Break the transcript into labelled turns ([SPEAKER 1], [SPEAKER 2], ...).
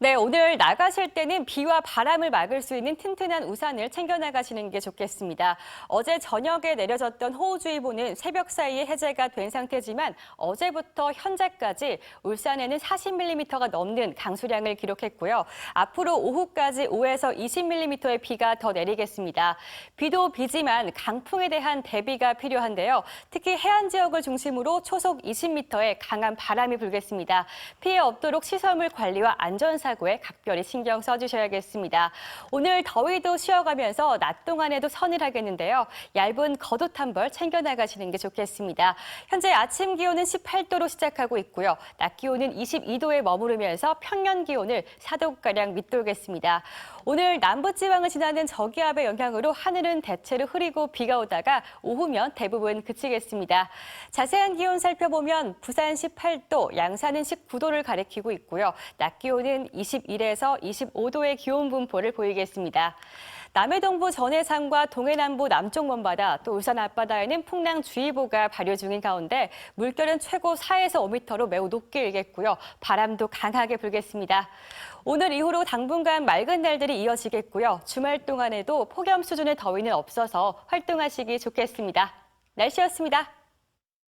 [SPEAKER 1] 네, 오늘 나가실 때는 비와 바람을 막을 수 있는 튼튼한 우산을 챙겨 나가시는 게 좋겠습니다. 어제 저녁에 내려졌던 호우주의보는 새벽 사이에 해제가 된 상태지만 어제부터 현재까지 울산에는 40mm가 넘는 강수량을 기록했고요. 앞으로 오후까지 5에서 20mm의 비가 더 내리겠습니다. 비도 비지만 강풍에 대한 대비가 필요한데요. 특히 해안 지역을 중심으로 초속 20m의 강한 바람이 불겠습니다. 피해 없도록 시설물 관리와 안전 사 고에 각별히 신경 써주셔야겠습니다. 오늘 더위도 쉬어가면서 낮 동안에도 서늘하겠는데요. 얇은 겉옷 한 벌 챙겨 나가시는 게 좋겠습니다. 현재 아침 기온은 18도로 시작하고 있고요. 낮 기온은 22도에 머무르면서 평년 기온을 4도가량 밑돌겠습니다. 오늘 남부지방을 지나는 저기압의 영향으로 하늘은 대체로 흐리고 비가 오다가 오후면 대부분 그치겠습니다. 자세한 기온 살펴보면 부산 18도, 양산은 19도를 가리키고 있고요. 낮 기온은 21에서 25도의 기온 분포를 보이겠습니다. 남해동부 전해상과 동해남부 남쪽 먼바다 또 울산 앞바다에는 풍랑주의보가 발효 중인 가운데 물결은 최고 4에서 5m로 매우 높게 일겠고요. 바람도 강하게 불겠습니다. 오늘 이후로 당분간 맑은 날들이 이어지겠고요. 주말 동안에도 폭염 수준의 더위는 없어서 활동하시기 좋겠습니다. 날씨였습니다.